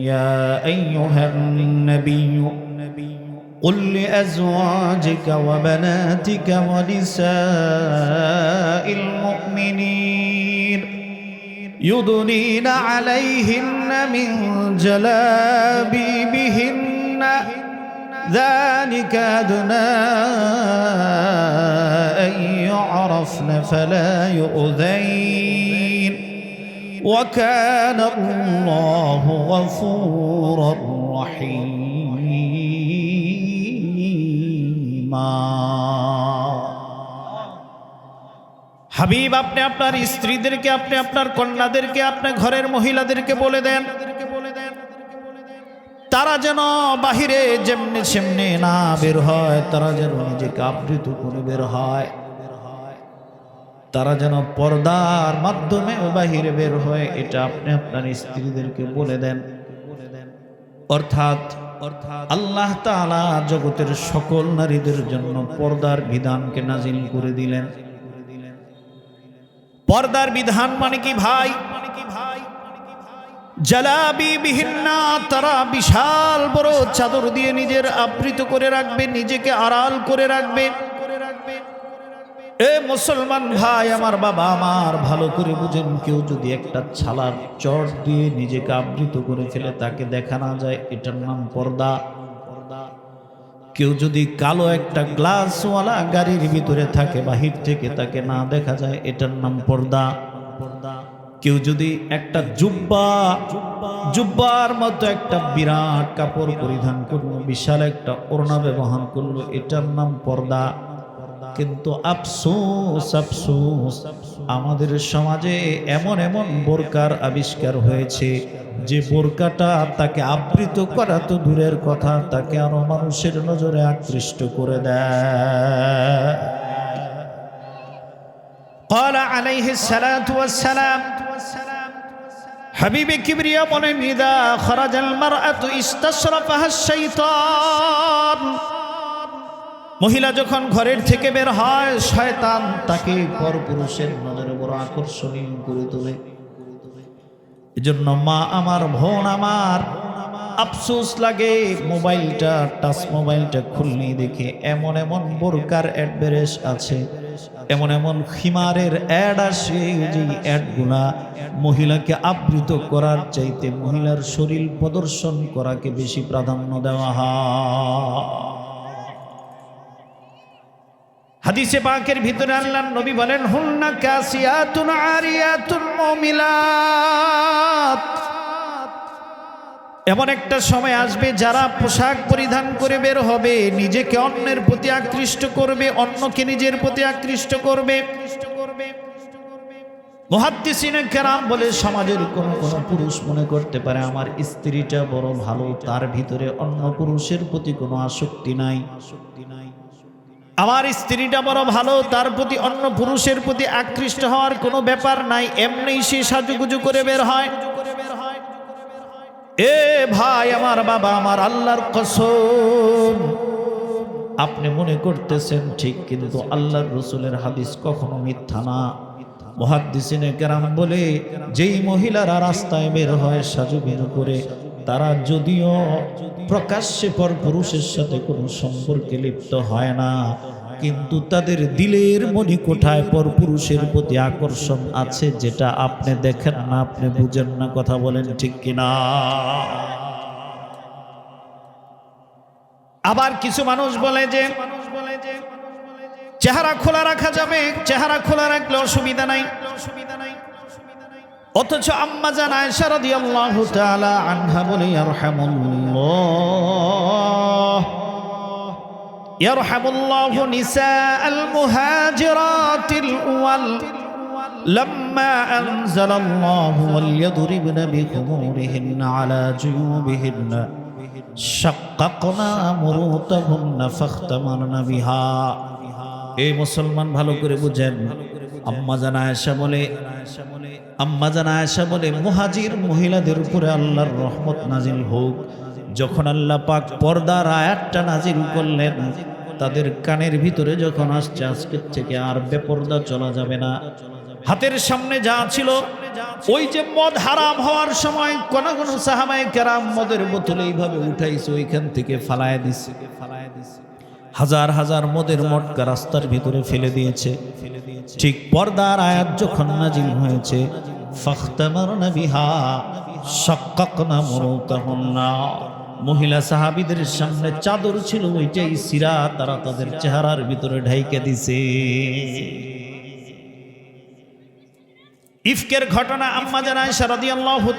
يا أيها النبي قل لأزواجك وبناتك ونساء المؤمنين يدنين عليهن من جلابيبهن ذلك أدنى أن يعرفن فلا يؤذين. وكان الله غفورا رحيما হাবিব আপনি আপনার স্ত্রীদেরকে আপনি আপনার কন্যাদেরকে আপনার ঘরের মহিলাদেরকে বলে দেন তারা যেন বাহিরে যেমনি সেমনি না বের হয় তারা যেন নিজেকে আবৃত করে বের হয় তারা যেন পর্দার মাধ্যমে বাহিরে বের হয়, এটা আপনি আপনার স্ত্রীদেরকে বলে দেন। অর্থাৎ অর্থাৎ আল্লাহ জগতের সকল নারীদের জন্য পর্দার বিধানকে নাজিল করে দিলেন। পর্দার বিধান মানে কি ভাই? জালাবি বিহিন্না, তারা বিশাল বড় চাদর দিয়ে নিজের আবৃত করে রাখবে, নিজেকে আড়াল করে রাখবে। এ মুসলমান ভাই, আমার বাবা আমার, ভালো করে বুঝেন, কেউ যদি একটা ছালার চট দিয়ে নিজেকে আবৃত করে ফেলে, তাকে দেখা না যায়, এটার নাম পর্দা। কেউ যদি কালো একটা গ্লাসওয়ালা গাড়ির ভিতরে থাকে, বাহির থেকে তাকে না দেখা যায়, এটার নাম পর্দা পর্দা। কেউ যদি একটা জুব্বা, জুব্বার মতো একটা বিরাট কাপড় পরিধান করল, বিশাল একটা ওড়না ব্যবহার করল, এটার নাম পর্দা। কিন্তু আফসোস আফসোস আমাদের সমাজে এমন এমন বোরকার আবিষ্কার হয়েছে যে বোরকাটা তাকে আবৃত করা তো দূরের কথা তাকে আরো মানুষের নজরে আকৃষ্ট করে দেয় قال عليه الصلاة والسلام হাবিবে কিবরিয়া বলেন ইদা খরাজাল মারআতু ইস্তাশরাফাহা শাইতান মহিলা যখন ঘরের থেকে বের হয়, শয়তান তাকে পরপুরুষের নজরে বড় আকর্ষণীয় করে তোলে। এজন্য মা আমার, বোন আমার, আফসোস লাগে মোবাইলটা, টাচ মোবাইলটা খুলনি দেখে এমন এমন বোরকার অ্যাডভারেস আছে, এমন এমন খিমারের অ্যাড আসে যে অ্যাডগুলা মহিলাকে আবৃত করার চাইতে মহিলার শরীর প্রদর্শন করাকে বেশি প্রাধান্য দেওয়া হয়। হাদিসে পাকের ভিতরে আল্লাহ নবী বলেন, হুন্না কাসিয়াতুন আরিয়াতুন মুমিলাত। এমন একটা সময় আসবে যারা পোশাক পরিধান করে বের হবে, নিজেকে অন্যের প্রতি আকৃষ্ট করবে, অন্যকে নিজের প্রতি আকৃষ্ট করবে। মহাদ্দিসিনে কেরাম বলে, সমাজের কোন কোন পুরুষ মনে করতে পারে আমার স্ত্রীটা বড় ভালো, তার ভিতরে অন্য পুরুষের প্রতি কোনো আসক্তি নাই আসক্তি নাই। আমার স্ত্রীটা বড় ভালো, তার প্রতি অন্য পুরুষের প্রতি আকৃষ্ট হওয়ার কোনো ব্যাপার নাই, এমনি সে সাজুগুজু করে বের হয়। এ ভাই, আমার বাবা, আমার আল্লাহর কসম। আপনি মনে করতেছেন, ঠিক কিন্তু আল্লাহর রসুলের হাদিস কখনো মিথ্যা না। মহাদ্দিসিনে কেরাম বলে, যেই মহিলারা রাস্তায় বের হয়, সাজু বের করে তারা যদিও প্রকাশ্যে পর পুরুষের সাথে কোনো সম্পর্কে লিপ্ত হয় না, কিন্তু তাদের দিলের মনি কোঠায় পর পুরুষের প্রতি আকর্ষণ আছে যেটা আপনি দেখেন না, আপনি বুঝেন না কথা বলেন ঠিক কিনা। আবার কিছু মানুষ বলে যে, চেহারা খোলা রাখা যাবে, চেহারা খোলা রাখলে অসুবিধা নাই। অসুবিধা অথচ আম্মা জান আয়েশা রাদিয়াল্লাহু তাআলা আনহা বলে ইয়ারহামুল্লাহ ইয়ারহামুল্লাহু নিসাআল মুহাজিরাতিল আউয়াল لما أنزل الله وليضربن بخمورهن على جيوبهن شققنا مروتهن فاختمرن بها এই মুসলমান ভালো করে বুঝেন আম্মা জানা আয়েশা বলে, আম্মা জানা আয়েশা বলে, মুহাজির মহিলাদের উপরে আল্লাহর রহমত নাজিল হোক। যখন আল্লাহ পাক পর্দার আয়াতটা নাজিল করলেন, তাদের কানের ভিতরে যখন আসছে, আজকের থেকে আর বেপর্দা চলা যাবে না। হাতের সামনে যা ছিল, ওই যে মদ হারাম হওয়ার সময় কোন কোন সাহাবাই কেরাম মদের বোতল এইভাবে উঠাইছে, ওইখান থেকে ফালায় দিছে ফালায় দিছে। হাজার হাজার মদের মটকা রাস্তার ভিতরে ফেলে দিয়েছে। ঠিক পর্দার আয়াত যখন নাজিল হয়েছে মহিলা সাহাবিদের সামনে চাদর ছিল ওইটাই সিরা, তারা তাদের চেহারার ভিতরে ঢাইকে দিছে। ইফকের ঘটনা আম্মা জানায়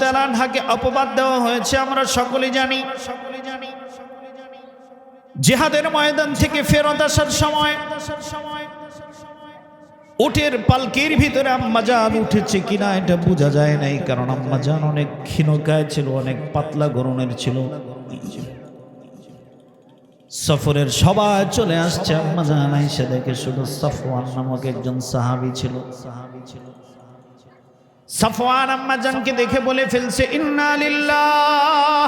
তাআলা আনহাকে অপবাদ দেওয়া হয়েছে, আমরা সকলে জানি সকলে জানি। জিহাদের ময়দান থেকে ফেরত আসার সময় উটের পালকির ভিতরে আম্মাজান উঠেছে কিনা এটা বোঝা যায় নাই, কারণ আম্মাজান অনেক ক্ষীণকায় ছিল, অনেক পাতলা গরনের ছিল। সফরের সবাই চলে আসছে আম্মাজান আইসা দেখে শুধু সফওয়ান নামক একজন সাহাবি ছিল। সাহাবি ছিল সফওয়ান আম্মাজানকে দেখে বলে ফেলছে, ইন্না লিল্লাহ।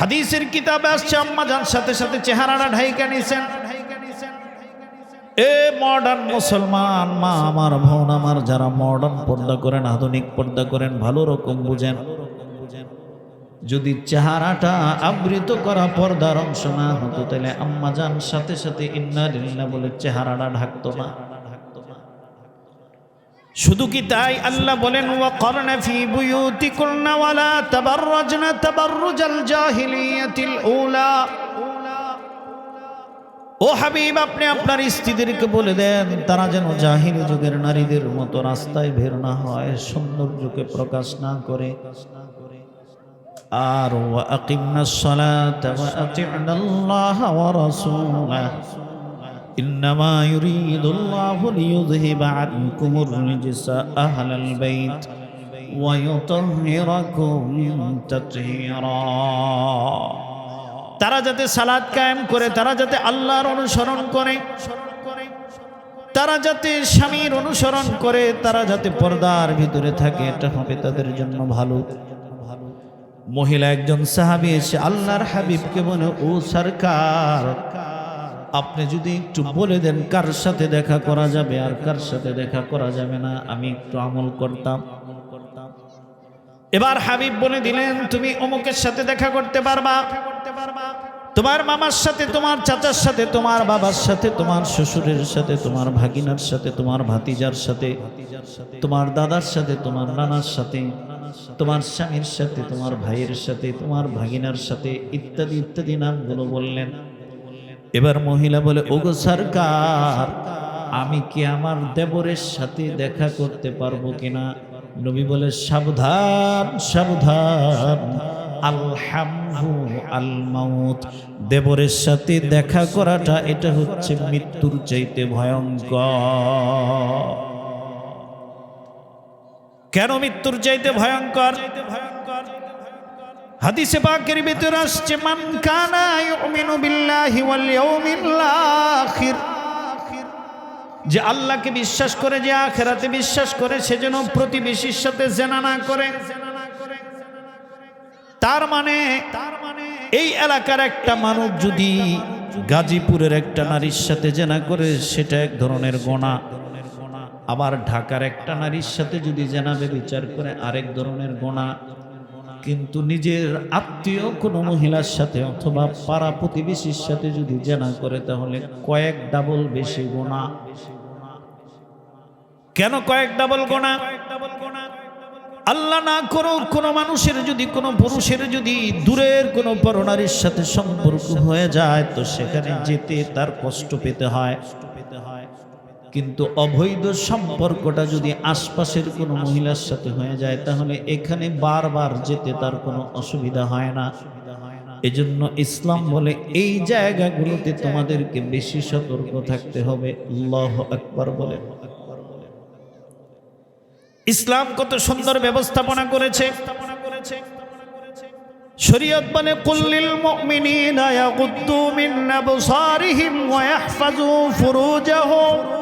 হাদিসের কিতাবে আসছে আম্মাজান সাথে সাথে চেহারাটা ঢাইকা নিছেন। এ মডার্ন মুসলমান, মা আমার বোন আমার, যারা মডার্ন পর্দা করেন, আধুনিক পর্দা করেন, ভালো রকম বুঝেন। যদি চেহারাটা আবৃত করা পর্দার অংশ না হতো, তাহলে আম্মাজান সাথে সাথে ইন্না বলে চেহারাটা ঢাকতো না। শুধু কি তাই আল্লাহ বলেন ওয়াকরনা ফি বুয়ুতিকুন্না ওয়ালা তাবাররাজনা তাবাররুজাল জাহিলিয়াতিল উলা। ও হাবিব, আপনি আপনার স্ত্রীদেরকে বলে দেন, তারা যেন জাহিলি যুগের নারীদের মতো রাস্তায় বের না হয় সৌন্দর্যকে প্রকাশ না করে। আর ওয়াকিমনা সলাতা ওয়া আতি'নাল্লাহ ওয়া রাসূলাহু। إنما يريد الله ليذهب عنكم الرجس أهل البيت ويطهركم تطهيرا তারা যাতে সালাদ কায়েম করে তারা যাতে আল্লাহর অনুসরণ করে তারা যাতে স্বামীর অনুসরণ করে তারা যাতে পর্দার ভিতরে থাকে এটা হবে তাদের জন্য ভালো মহিলা একজন সাহাবি এসে আল্লাহর হাবিবকে বলে ও সরকার আপনি যদি একটু বলে দেন কার সাথে দেখা করা যাবে আর কার সাথে দেখা করা যাবে না আমি একটু আমল করতাম এবার হাবিব বলে দিলেন তুমি অমুকের সাথে দেখা করতে পারবা তোমার মামার সাথে তোমার চাচার সাথে তোমার বাবার সাথে তোমার শ্বশুরের সাথে তোমার ভাগিনার সাথে তোমার ভাতিজার সাথে তোমার দাদার সাথে তোমার নানার সাথে তোমার স্বামীর সাথে তোমার ভাইয়ের সাথে তোমার ভাগিনার সাথে ইত্যাদি ইত্যাদি নামগুলো বললেন এবার মহিলা বলে ওগো সরকার আমি কি আমার দেবরের সাথে দেখা করতে পারব কিনা? নবী বলে সাবধান সাবধান আলহামহু আল মাউত দেবরের সাথে দেখা করাটা এটা হচ্ছে মৃত্যুর চাইতে ভয়ঙ্কর। কেন মৃত্যুর চাইতে ভয়ঙ্কর? হাদিসে পাকের ভিতরে আসছে, মান কানা ইউমিনু বিল্লাহি ওয়াল ইয়াউমিল আখির। যে আল্লাহকে বিশ্বাস করে, যে আখেরাতে বিশ্বাস করে, সে যেন প্রতিবেশীর সাথে জেনা না করে। তার মানে তার মানে এই এলাকার একটা মানুষ যদি গাজীপুরের একটা নারীর সাথে জেনা করে, সেটা এক ধরনের গোনা। আবার ঢাকার একটা নারীর সাথে যদি জেনাবে বিচার করে, আরেক ধরনের গোনা। কিন্তু নিজের আত্মীয় কোনো মহিলার সাথে অথবা পাড়া প্রতিবেশীর সাথে যদি জেনা করে, তাহলে কয়েক ডাবল বেশি গোনা। কেন কয়েক ডাবল গোনা? আল্লাহ না করো কোনো মানুষের যদি, কোনো পুরুষের যদি দূরের কোনো পরনারীর সাথে সম্পর্ক হয়ে যায়, তো সেখানে যেতে তার কষ্ট পেতে হয়। কিন্তু অবৈধ সম্পর্কটা যদি আশপাশের কোনো মহিলার সাথে হয়ে যায়, তাহলে এখানে বারবার যেতে তার কোনো অসুবিধা হয় না। এজন্য ইসলাম বলে, এই জায়গাগুলোতে তোমাদেরকে বেশি সতর্ক থাকতে হবে। আল্লাহ আকবার বলে। ইসলাম কত সুন্দর ব্যবস্থাপনা করেছে। শরীয়ত বলে কুল্লিল মুমিনিনা ইয়াগুদ্দু মিন আবসারিহিম ওয়া ইয়াহফাজু ফুরুজাহুম।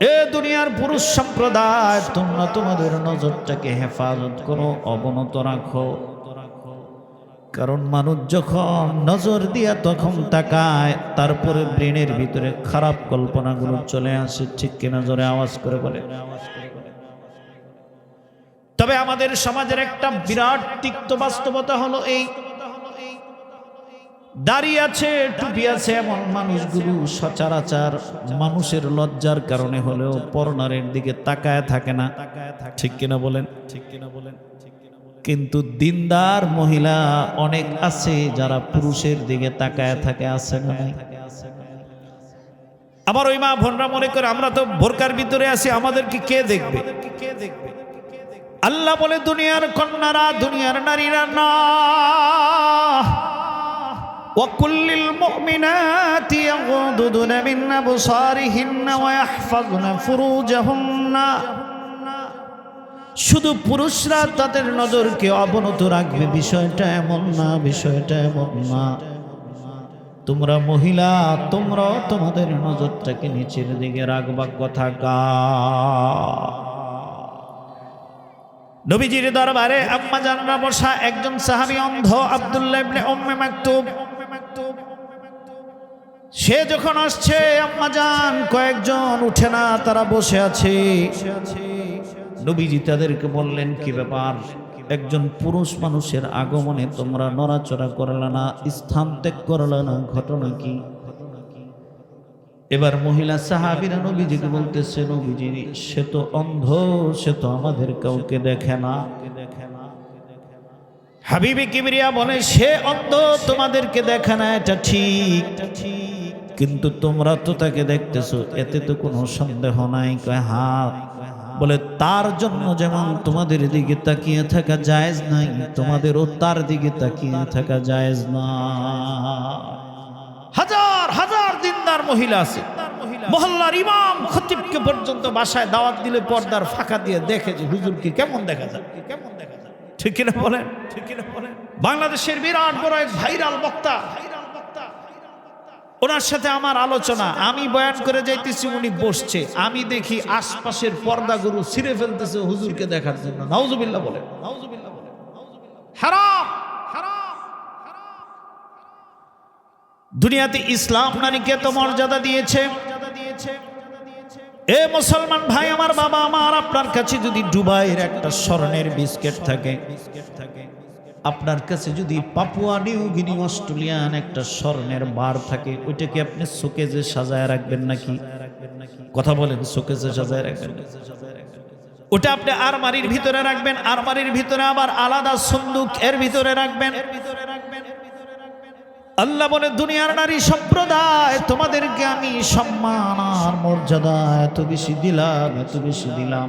এ দুনিয়ার পুরুষ সম্প্রদায়, তোমরা তোমাদের নজরটাকে হেফাজত করো, অবনত রাখো। কারণ মানুষ যখন নজর দিয়া তখন তাকায়, তারপরে ব্রেনের ভিতরে খারাপ কল্পনাগুলো চলে আসে, ঠিক কিনা জোরে আওয়াজ করে বলে। তবে আমাদের সমাজের একটা বিরাট তিক্ত বাস্তবতা হলো এই দাঁড়িয়ে আছে, টুপি আছে এমন মানুষগুলো সচরাচর মানুষের লজ্জার কারণে হলেও পরনারের দিকে তাকায় থাকে না। ঠিক কিনা বলেন? ঠিক কিনা বলেন কিন্তু দিনদার মহিলা অনেক আছে যারা পুরুষের দিকে তাকায় থাকে, আছে না? আমার ওই মা বোনরা মনে করে, আমরা তো ভোরকার ভিতরে আছি, আমাদেরকে কে দেখবে? আল্লাহ বলে, দুনিয়ার কন্যারা, দুনিয়ার নারীরা না। وكل المؤمنات يغضضن من أبصارهن ويحفظن فروجهن শুধু পুরুষরা তাদের নজরকে অবনত রাখবে বিষয়টা এমন না বিষয়টা এমন না তোমরা মহিলা তোমরাও তোমাদের নজরটাকে নিচের দিকে রাখবা কথা গা নবীজির দরবারে আম্মা জানরা বসা একজন সাহাবী অন্ধ আব্দুল্লাহ ইবনে উম্মে মাকতুব সে যখন আসছে, আম্মা জান, কয়েকজন উঠে না, তারা বসে আছে। নবীজি তাদেরকে বললেন, কি ব্যাপার? একজন পুরুষ মানুষের আগমনে তোমরা নড়াচড়া করলে না, স্থান ত্যাগ করলে না, ঘটনা কি? এবার মহিলা সাহাবিরা নবীজিকে বলতেছে, নবীজি, সে তো অন্ধ, সে তো আমাদের কাউকে দেখে না। দেখে না হাবিবি কিবরিয়া বলে, সে অন্ধ তোমাদেরকে দেখে না, এটা ঠিক। কিন্তু তোমরা তো তাকে দেখতেছো, এতে তো কোনো সন্দেহ নাই। কয় হাত বলে, তার জন্য যেমন তোমাদের দিকে তাকিয়ে থাকা জায়েজ নাই, তোমাদেরও তার দিকে তাকিয়ে থাকা জায়েজ না। হাজার হাজার দিনদার মহিলা আছে। মহল্লার ইমাম খতিবকে পর্যন্ত বাসায় দাওয়াত দিলে পর্দার ফাঁকা দিয়ে দেখে যে হুজুরকে কেমন দেখা যায়? কেমন ঠিক কিনা বলেন? ঠিক কিনা বলেন বাংলাদেশের বিরাট বড় এক ভাইরাল বক্তা। ওনার সাথে আমার আলোচনা। আমি বয়ান করে যাইতেছি, উনি বসছে। আমি দেখি আশপাশের পর্দাগুলো ছিঁড়ে ফেলতেছে হুজুরকে দেখার জন্য। নাউজুবিল্লাহ বলে দুনিয়াতে ইসলাম নারীকে তো মর্যাদা দিয়েছে? এ মুসলমান ভাই, আমার বাবা, আমার আপনার কাছে যদি ডুবাইয়ের একটা স্বর্ণের বিস্কেট থাকে, আপনার কাছে যদি পাপুয়া নিউ গিনি অস্ট্রেলিয়ান একটা স্বর্ণের বার থাকে ওইটাকে আপনি শোকেজে সাজায় রাখবেন নাকি? কথা বলেন, শোকেজে সাজায় রাখবেন। ওটা আপনি আরমারির ভিতরে রাখবেন আরমারির ভিতরে আবার আলাদা সন্দুক এর ভিতরে রাখবেন। আল্লাহ বলে, দুনিয়ার নারী সম্প্রদায়, তোমাদেরকে আমি সম্মান আর মর্যাদা এত বেশি দিলাম, এত বেশি দিলাম।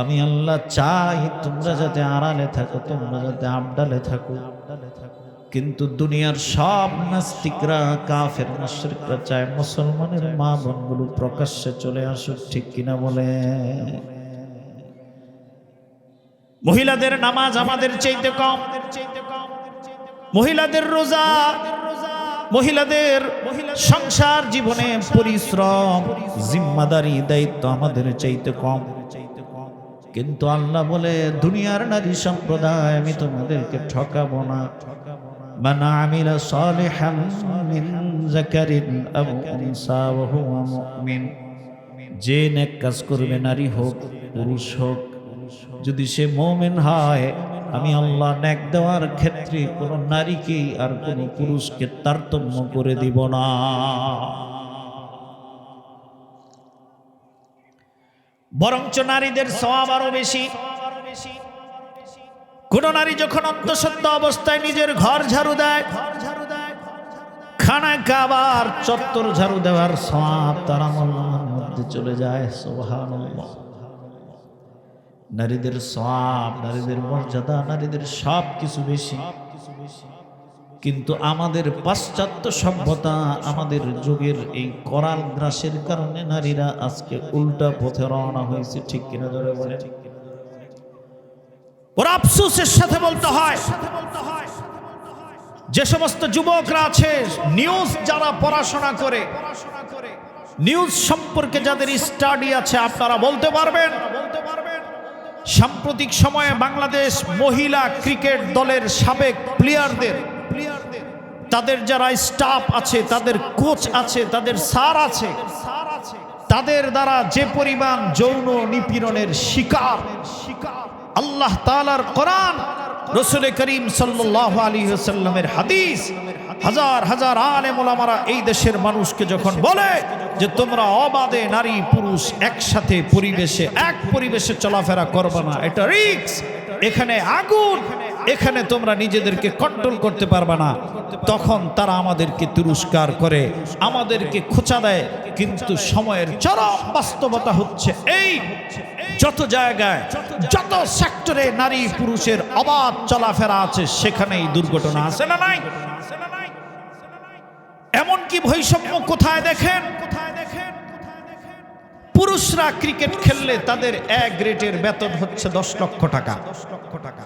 আমি আল্লাহ চাই তোমরা যাতে আড়ালে থাকো, তোমরা যাতে আবডালে থাকো। কিন্তু দুনিয়ার সব নাস্তিকরা, কাফের মুশরিকরা চায় মুসলমানের মা বোনগুলো প্রকাশ্যে চলে আসুক, ঠিক কিনা বলে? মহিলাদের নামাজ আমাদের চাইতে কম। মহিলাদের রোজা মহিলাদের সংসার জীবনে পরিশ্রম জিম্মাদারি দায়িত্ব আমাদের চাইতে কম কিন্তু আল্লাহ বলে দুনিয়ার নারী সম্প্রদায় আমি তোমাদেরকে ঠকাবো না من عمل صالحا من ذكر أو أنثى وهو مؤمن যে নেক কাজ করবে নারী হোক পুরুষ হোক যদি সে মোমেন হয় আমি আল্লাহ নেক দেওয়ার ক্ষেত্রে কোন নারীকে আর কোন পুরুষকে তারতম্য করে দিব না। বরঞ্চ নারীদের সওয়াব আরও বেশি। কোন নারী যখন অন্তঃসত্ত্ব অবস্থায় নিজের ঘর ঝাড়ু দেয় খানা খাবার চত্বর ঝাড়ু দেওয়ার সওয়াব তার মধ্যে চলে যায়, সুবহানাল্লাহ। নারীদের সব নারীদের মর্যাদা, নারীদের সব কিছু বেশি। কিন্তু আমাদের পাশ্চাত্য সভ্যতা, আমাদের যুগের এই করাল গ্রাসের কারণে নারীরা আজকে উল্টা পথে রওনা হয়েছে, ঠিক কিনা ধরে বলে ওরা আফসোসের সাথে বলতে হয়, যে সমস্ত যুবকরা আছে নিউজ যারা পড়াশোনা করে নিউজ সম্পর্কে যাদের স্টাডি আছে, আপনারা বলতে পারবেন সাম্প্রতিক সময়ে বাংলাদেশ মহিলা ক্রিকেট দলের সাবেক প্লেয়ারদের, তাদের যারা স্টাফ আছে, তাদের কোচ আছে, তাদের সার আছে, তাদের দ্বারা যে পরিমাণ যৌন নিপীড়নের শিকার শিকার আল্লাহ তালার কোরআন রসুল করিম সাল্লাহ আলী সাল্লামের হাদিস, হাজার হাজার আলে মোলামারা এই দেশের মানুষকে যখন বলে যে তোমরা অবাধে নারী পুরুষ একসাথে পরিবেশে, এক পরিবেশে চলাফেরা করবে না, এটা রিক্স এখানে আগুন এখানে তোমরা নিজেদেরকে কন্ট্রোল করতে পারবে না। তখন তারা আমাদেরকে তিরস্কার করে, আমাদেরকে খোঁচা দেয়। কিন্তু সময়ের চরম বাস্তবতা হচ্ছে এই, যত জায়গায়, যত সেক্টরে নারী পুরুষের অবাধ চলাফেরা আছে, সেখানেই দুর্ঘটনা আছে না নাই? এমনকি বৈষম্য কোথায় দেখেন? কোথায় দেখেন পুরুষরা ক্রিকেট খেললে তাদের এক গ্রেডের বেতন হচ্ছে দশ লক্ষ টাকা দশ লক্ষ টাকা।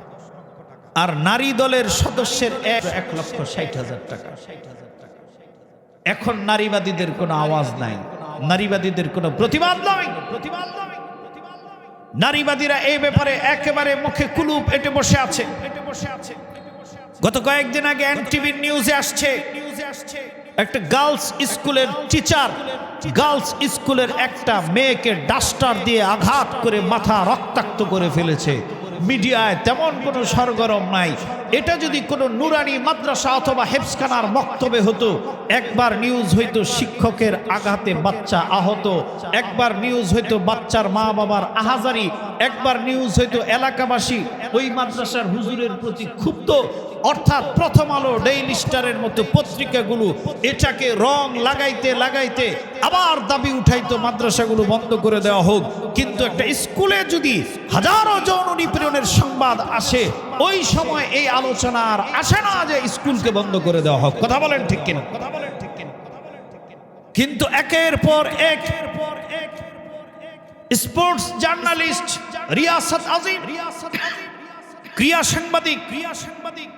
আর নারী দলের সদস্যের এক এক লক্ষ ষাট হাজার টাকা। এখন নারীবাদীদের কোনো আওয়াজ নাই। নারীবাদীদের কোনো প্রতিবাদ নয় প্রতিবাদ নারীবাদীরা এই ব্যাপারে একেবারে মুখে কুলুপ এটে বসে আছে। গত কয়েকদিন আগে এনটিভির নিউজে আসছে, একটা গার্লস স্কুলের টিচার, গার্লস স্কুলের একটা মেয়েকে ডাস্টার দিয়ে আঘাত করে মাথা রক্তাক্ত করে ফেলেছে। মিডিয়ায় তেমন কোনো সরগরম নাই। এটা যদি কোনো নুরানি মাদ্রাসা অথবা হেফসখানার বক্তব্যে হতো, একবার নিউজ হইতো শিক্ষকের আঘাতে বাচ্চা আহত, একবার নিউজ হইতো বাচ্চার মা বাবার আহাজারি, একবার নিউজ হইতো এলাকাবাসী ওই মাদ্রাসার হুজুরের প্রতি ক্ষুব্ধ। অর্থাৎ প্রথম আলো ডেইলি স্টারের মতো পত্রিকাগুলো এটাকে রং লাগাইতে লাগাইতে আবার দাবি উঠাইতো মাদ্রাসাগুলো বন্ধ করে দেওয়া হোক। কিন্তু একটা স্কুলে যদি হাজারো যৌন নিপীড়নের সংবাদ আসে, ওই সময় এই আলোচনা আর আসে না যে স্কুলকে বন্ধ করে দেওয়া হোক। কথা বলেন ঠিক কিনা? কথা বলেন ঠিক কিনা? কিন্তু একের পর এক স্পোর্টস জার্নালিস্ট রিয়াসত আজিম রিয়াসত ক্রিয়া সাংবাদিক ক্রিয়া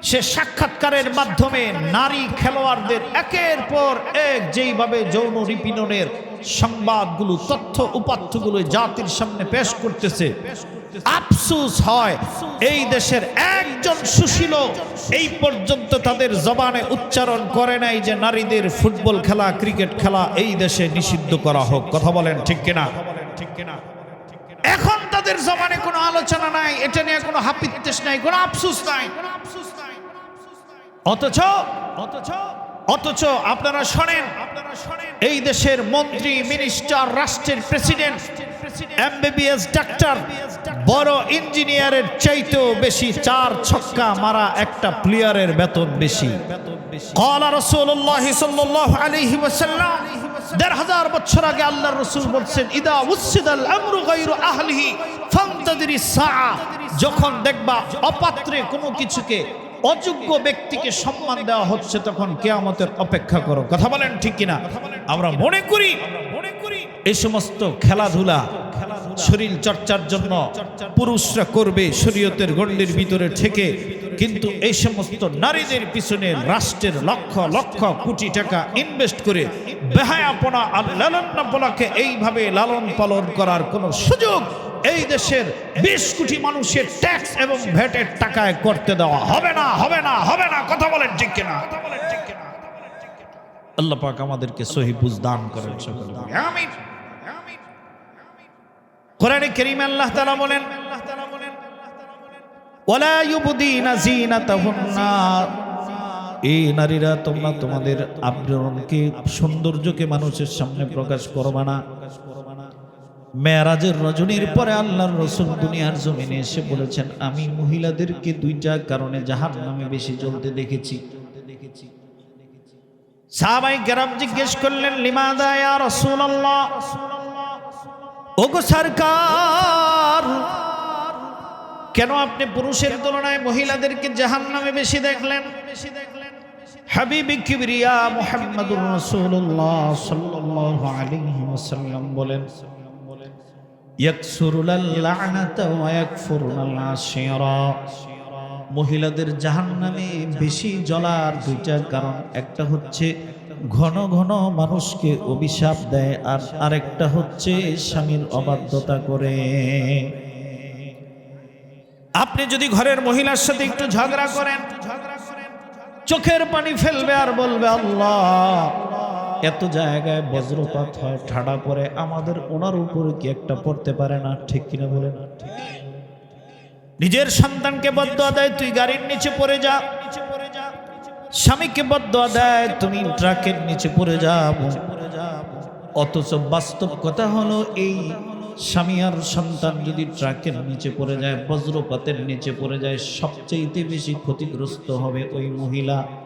সে সাক্ষাৎকারের মাধ্যমে নারী খেলোয়াড়দের একের পর এক যেইভাবে যৌন নিপীড়নের সংবাদগুলো, তথ্য উপাত্তগুলো জাতির সামনে পেশ করতেছে। আফসুস হয়, এই দেশের একজন সুশীল এই পর্যন্ত তাদের জবানে উচ্চারণ করে নাই যে নারীদের ফুটবল খেলা, ক্রিকেট খেলা এই দেশে নিষিদ্ধ করা হোক। কথা বলেন ঠিক কিনা ঠিক কিনা? এখন তাদের জমানে কোনো আলোচনা নাই এটা নিয়ে কোনো হাপিত্বেষ নাই কোনো আফসুস নাই। অথচ অথচ অথচ আপনারা শোনেন আপনারা শোনেন এই দেশের মন্ত্রী মিনিস্টার রাষ্ট্রের প্রেসিডেন্ট এমবিবিএস ডাক্তার বড় ইঞ্জিনিয়ারের চাইতেও বেশি চার ছক্কা মারা একটা প্লেয়ারের বেতন বেশি। বেতন বেশি। কলা রসুল্লাহ সাল্লাহ আলহি ওসাল্লাম দেড় হাজার বছর আগে আল্লাহর রসুল বলছেন, ইদা উসিদাল আমরু গায়রু আহলিহি ফান্তাদিরি সাআ। যখন দেখবা অপাত্রে কোনো কিছুকে অযোগ্য ব্যক্তিকে সম্মান দেওয়া হচ্ছে, তখন কেয়ামতের অপেক্ষা করো। কথা বলেন ঠিক কিনা? আমরা মনে করি এই সমস্ত খেলাধুলা, শরীর চর্চার জন্য পুরুষরা করবে, শরীয়তের গণ্ডির ভিতরে থেকে কিন্তু এই সমস্ত নারীদের পিছনে রাষ্ট্রের লক্ষ লক্ষ কোটি টাকা ইনভেস্ট করে বেহায়াপনা আর লালনাপনাকে এইভাবে লালন পালন করার কোনো সুযোগ এই দেশের বিশ কোটি মানুষের ট্যাক্স এবং ভ্যাটের টাকায় করতে দেওয়া হবে না হবে না হবে না। কথা বলেন ঠিক কিনা? আল্লাহ পাক আমাদেরকে সহি বুঝ দান করেন সকলে আমিন। কোরআনে করিম আল্লাহ তাআলা বলেন ওয়ালা ইউবদিনা জিনাতাহুন্না এই নারীরা তোমরা তোমাদের আবরণকে, সৌন্দর্যকে মানুষের সামনে প্রকাশ করবা না। মেয়ারাজের রজনীর পরে আল্লাহর রসুল দুনিয়ার জমিনে এসে বলেছেন, আমি মহিলাদেরকে দুইটা কারণে জাহান নামে বেশি জ্বলতে দেখেছি। সাহাবাই গেরাম জিজ্ঞেস করলেন, লিমাদা ইয়া রাসূলুল্লাহ? ওগো সরকার কেন আপনি পুরুষের তুলনায় মহিলাদেরকে জাহান নামে বেশি দেখলেন? বেশি দেখলেন ওয়াসাল্লাম বলেন মহিলাদের জাহান্নামে বেশি জ্বলার দুইটা কারণ, একটা হচ্ছে ঘন ঘন মানুষকে অভিশাপ দেয় আর আরেকটা হচ্ছে স্বামীর অবাধ্যতা করে। আপনি যদি ঘরের মহিলার সাথে একটু ঝগড়া করেন, চোখের পানি ফেলবে আর বলবে, আল্লাহ, এত জায়গায় বজ্রপাত হয়, ঠাডা পরে আমাদের ওনার উপরে কি একটা পড়তে পারে না? ঠিক কিনা বলেন? নিজের সন্তানকে বদ্ধ দেয়, তুই গাড়ির নিচে পড়ে যা। স্বামীকে বদ্ধ দেয়, তুমি ট্রাকের নিচে পড়ে যা অথচ বাস্তব কথা হলো এই স্বামী আর সন্তান যদি ট্রাকের নিচে পড়ে যায়, বজ্রপাতের নিচে পড়ে যায় সবচেয়ে বেশি ক্ষতিগ্রস্ত হবে ওই মহিলা।